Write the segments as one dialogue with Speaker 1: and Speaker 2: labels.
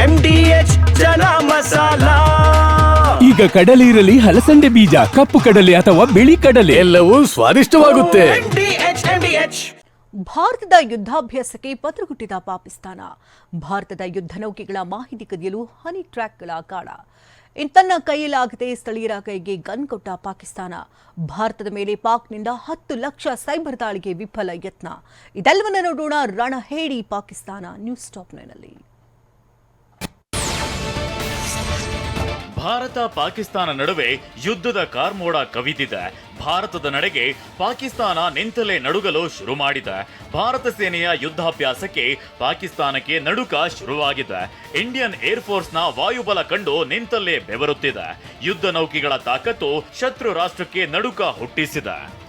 Speaker 1: M D H chana masala.
Speaker 2: ಈಗ ಕಡಲೆ ಇರಲಿ ಹಲಸಂಡೆ ಬೀಜ ಕಪ್ಪು ಕಡಲೆ ಅಥವಾ ಬಿಳಿ ಕಡಲೆ.
Speaker 3: ಎಲ್ಲವೂ ಸ್ವಾದಿಷ್ಟವಾಗುತ್ತೆ.
Speaker 1: M D H M D H
Speaker 4: ಭಾರತದ ಯುದ್ಧಾಭ್ಯಾಸಕ್ಕೆ ಪತ್ರಗುಟ್ಟಿದ ಪಾಕಿಸ್ತಾನ. ಭಾರತದ ಯುದ್ಧ ನೌಕೆಗಳ ಮಾಹಿತಿ ಕದಿಯಲು ಹನಿ ಟ್ರ್ಯಾಕ್ಗಳ ಕಾಳ ಇನ್ ತನ್ನ ಕೈಯಲ್ಲಾಗದೆ ಸ್ಥಳೀಯರ ಕೈಗೆ ಗನ್ ಕೊಟ್ಟ ಪಾಕಿಸ್ತಾನ. ಭಾರತದ ಮೇಲೆ ಪಾಕ್ನಿಂದ ಹತ್ತು ಲಕ್ಷ ಸೈಬರ್ ದಾಳಿಗೆ ವಿಫಲ ಯತ್ನ. ಇದೆಲ್ಲವನ್ನ ನೋಡೋಣ ರಣಹೇಡಿ ಪಾಕಿಸ್ತಾನ ನ್ಯೂಸ್ ಟಾಪ್ನಲ್ಲಿ
Speaker 5: ಭಾರತ ಪಾಕಿಸ್ತಾನ ನಡುವೆ ಯುದ್ಧದ ಕಾರ್ಮೋಡ ಕವಿದಿದೆ. ಭಾರತದ ನಡೆಗೆ ಪಾಕಿಸ್ತಾನ ನಿಂತಲೇ ನಡುಗಲು ಶುರು ಮಾಡಿದೆ. ಭಾರತ ಸೇನೆಯ ಯುದ್ಧಾಭ್ಯಾಸಕ್ಕೆ ಪಾಕಿಸ್ತಾನಕ್ಕೆ ನಡುಕ ಶುರುವಾಗಿದೆ. ಇಂಡಿಯನ್ ಏರ್ ಫೋರ್ಸ್ನ ವಾಯುಬಲ ಕಂಡು ನಿಂತಲ್ಲೇ ಬೆವರುತ್ತಿದೆ. ಯುದ್ಧ ನೌಕೆಗಳ ತಾಕತ್ತು ಶತ್ರು ರಾಷ್ಟ್ರಕ್ಕೆ ನಡುಕ ಹುಟ್ಟಿಸಿದೆ.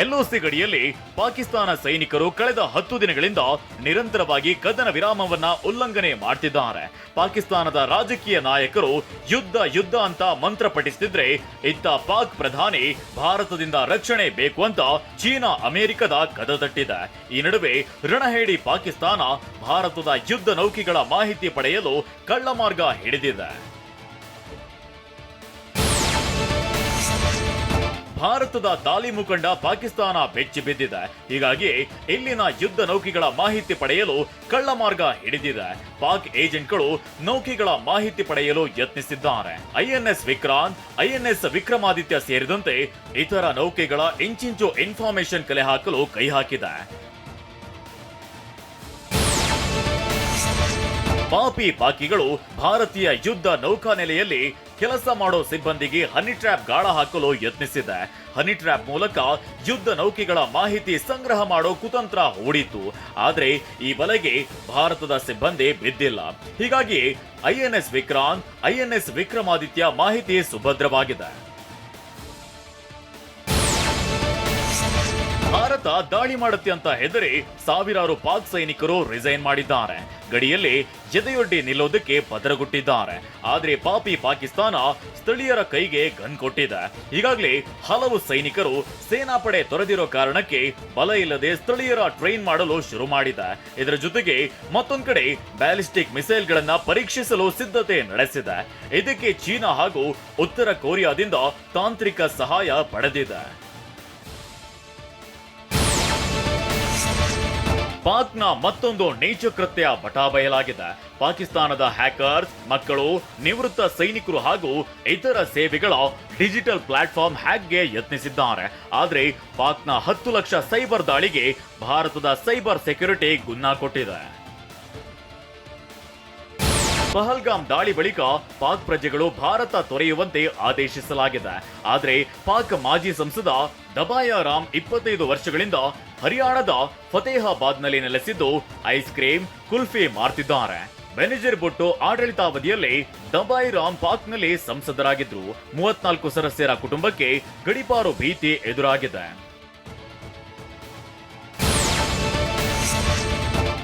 Speaker 5: ಎಲ್ಒಸಿ ಗಡಿಯಲ್ಲಿ ಪಾಕಿಸ್ತಾನ ಸೈನಿಕರು ಕಳೆದ ಹತ್ತು ದಿನಗಳಿಂದ ನಿರಂತರವಾಗಿ ಕದನ ವಿರಾಮವನ್ನ ಉಲ್ಲಂಘನೆ ಮಾಡ್ತಿದ್ದಾರೆ. ಪಾಕಿಸ್ತಾನದ ರಾಜಕೀಯ ನಾಯಕರು ಯುದ್ಧ ಯುದ್ಧ ಅಂತ ಮಂತ್ರ ಪಠಿಸ್ತಿದ್ರೆ ಇತ್ತ ಪಾಕ್ ಪ್ರಧಾನಿ ಭಾರತದಿಂದ ರಕ್ಷಣೆ ಬೇಕು ಅಂತ ಚೀನಾ, ಅಮೆರಿಕದ ಕದ ತಟ್ಟಿದೆ. ಈ ನಡುವೆ ರಣಹೇಡಿ ಪಾಕಿಸ್ತಾನ ಭಾರತದ ಯುದ್ಧ ನೌಕೆಗಳ ಮಾಹಿತಿ ಪಡೆಯಲು ಕಳ್ಳಮಾರ್ಗ ಹಿಡಿದಿದೆ. ಭಾರತದ ದಾಳಿ ಮುಖಂಡ ಪಾಕಿಸ್ತಾನ ಬೆಚ್ಚಿ ಬಿದ್ದಿದೆ. ಹೀಗಾಗಿ ಇಲ್ಲಿನ ಯುದ್ಧ ನೌಕೆಗಳ ಮಾಹಿತಿ ಪಡೆಯಲು ಕಳ್ಳ ಮಾರ್ಗ ಹಿಡಿದಿದೆ. ಪಾಕ್ ಏಜೆಂಟ್ಗಳು ನೌಕೆಗಳ ಮಾಹಿತಿ ಪಡೆಯಲು ಯತ್ನಿಸಿದ್ದಾರೆ. ಐಎನ್ಎಸ್ ವಿಕ್ರಾಂತ್, ಐಎನ್ಎಸ್ ವಿಕ್ರಮಾದಿತ್ಯ ಸೇರಿದಂತೆ ಇತರ ನೌಕೆಗಳ ಇಂಚಿಂಚು ಇನ್ಫಾರ್ಮೇಶನ್ ಕಲೆ ಹಾಕಲು ಕೈ ಹಾಕಿದೆ. ಪಾಪಿ ಪಾಕಿಗಳು ಭಾರತೀಯ ಯುದ್ಧ ನೌಕಾನೆಲೆಯಲ್ಲಿ ಕೆಲಸ ಮಾಡೋ ಸಿಬ್ಬಂದಿಗೆ ಹನಿ ಟ್ರ್ಯಾಪ್ ಗಾಳ ಹಾಕಲು ಯತ್ನಿಸಿದೆ. ಹನಿ ಟ್ರ್ಯಾಪ್ ಮೂಲಕ ಯುದ್ಧ ನೌಕೆಗಳ ಮಾಹಿತಿ ಸಂಗ್ರಹ ಮಾಡೋ ಕುತಂತ್ರ ಹೂಡಿತು ಆದ್ರೆ ಈ ಬಲೆಗೆ ಭಾರತದ ಸಿಬ್ಬಂದಿ ಬಿದ್ದಿಲ್ಲ. ಹೀಗಾಗಿ ಐಎನ್ಎಸ್ ವಿಕ್ರಾಂತ್ ಐಎನ್ಎಸ್ ವಿಕ್ರಮಾದಿತ್ಯ ಮಾಹಿತಿ ಸುಭದ್ರವಾಗಿದೆ. ಭಾರತ ದಾಳಿ ಮಾಡುತ್ತೆ ಅಂತ ಹೆದರಿ ಸಾವಿರಾರು ಪಾಕ್ ಸೈನಿಕರು ರಿಸೈನ್ ಮಾಡಿದ್ದಾರೆ. ಗಡಿಯಲ್ಲಿ ಜದೆಯೊಡ್ಡಿ ನಿಲ್ಲೋದಕ್ಕೆ ಪದರಗುಟ್ಟಿದ್ದಾರೆ. ಆದ್ರೆ ಪಾಪಿ ಪಾಕಿಸ್ತಾನ ಸ್ಥಳೀಯರ ಕೈಗೆ ಗನ್ ಕೊಟ್ಟಿದೆ. ಈಗಾಗಲೇ ಹಲವು ಸೈನಿಕರು ಸೇನಾಪಡೆ ತೊರೆದಿರೋ ಕಾರಣಕ್ಕೆ ಬಲ ಇಲ್ಲದೆ ಸ್ಥಳೀಯರ ಟ್ರೈನ್ ಮಾಡಲು ಶುರು ಮಾಡಿದೆ. ಇದರ ಜೊತೆಗೆ ಮತ್ತೊಂದ್ ಕಡೆ ಬ್ಯಾಲಿಸ್ಟಿಕ್ ಮಿಸೈಲ್ಗಳನ್ನ ಪರೀಕ್ಷಿಸಲು ಸಿದ್ಧತೆ ನಡೆಸಿದೆ. ಇದಕ್ಕೆ ಚೀನಾ ಹಾಗೂ ಉತ್ತರ ಕೊರಿಯಾದಿಂದ ತಾಂತ್ರಿಕ ಸಹಾಯ ಪಡೆದಿದೆ. ಪಾಕ್ನ ಮತ್ತೊಂದು ನೈಜ ಕೃತ್ಯ ಬಟಾಬಯಲಾಗಿದೆ ಪಾಕಿಸ್ತಾನದ ಹ್ಯಾಕರ್ಸ್, ಮಕ್ಕಳು, ನಿವೃತ್ತ ಸೈನಿಕರು ಹಾಗೂ ಇತರ ಸೇವೆಗಳ ಡಿಜಿಟಲ್ ಪ್ಲಾಟ್ಫಾರ್ಮ್ ಹ್ಯಾಕ್ಗೆ ಯತ್ನಿಸಿದ್ದಾರೆ. ಆದರೆ ಪಾಕ್ನ ಹತ್ತು ಲಕ್ಷ ಸೈಬರ್ ದಾಳಿಗೆ ಭಾರತದ ಸೈಬರ್ ಸೆಕ್ಯುರಿಟಿ ಗುನ್ನ ಕೊಟ್ಟಿದೆ. ಪಹಲ್ಗಾಮ್ ದಾಳಿ ಬಳಿಕ ಪಾಕ್ ಪ್ರಜೆಗಳು ಭಾರತ ತೊರೆಯುವಂತೆ ಆದೇಶಿಸಲಾಗಿದೆ. ಆದರೆ ಪಾಕ್ ಮಾಜಿ ಸಂಸದ ದಬಾಯ ರಾಮ್ ಇಪ್ಪತ್ತೈದು ವರ್ಷಗಳಿಂದ ಹರಿಯಾಣದ ಫತೇಹಾಬಾದ್ನಲ್ಲಿ ನೆಲೆಸಿದ್ದು ಐಸ್ ಕ್ರೀಮ್ ಕುಲ್ಫಿ ಮಾರ್ತಿದ್ದಾರೆ. ಮ್ಯಾನೇಜರ್ ಬುಟ್ಟು ಆಡಳಿತಾವಧಿಯಲ್ಲಿ ದಬಾಯಿ ರಾಮ್ ಪಾಕ್ನಲ್ಲಿ ಸಂಸದರಾಗಿದ್ರು. ಮೂವತ್ನಾಲ್ಕು ಸದಸ್ಯರ ಕುಟುಂಬಕ್ಕೆ ಗಡಿಪಾರು ಭೀತಿ ಎದುರಾಗಿದೆ.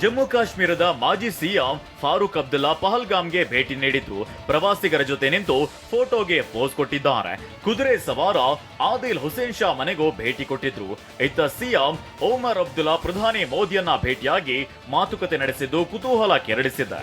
Speaker 5: ಜಮ್ಮು ಕಾಶ್ಮೀರದ ಮಾಜಿ ಸಿಎಂ ಫಾರೂಕ್ ಅಬ್ದುಲ್ಲಾ ಪಹಲ್ಗಾಮ್ಗೆ ಭೇಟಿ ನೀಡಿದ್ದು ಪ್ರವಾಸಿಗರ ಜೊತೆ ನಿಂತು ಫೋಟೋಗೆ ಪೋಸ್ ಕೊಟ್ಟಿದ್ದಾರೆ. ಕುದುರೆ ಸವಾರ ಆದಿಲ್ ಹುಸೇನ್ ಶಾ ಮನೆಗೂ ಭೇಟಿ ಕೊಟ್ಟಿದ್ರು. ಇತ್ತ ಸಿಎಂ ಓಮರ್ ಅಬ್ದುಲ್ಲಾ ಪ್ರಧಾನಿ ಮೋದಿಯನ್ನ ಭೇಟಿಯಾಗಿ ಮಾತುಕತೆ ನಡೆಸಿದ್ದು ಕುತೂಹಲ ಕೆರಳಿಸಿದೆ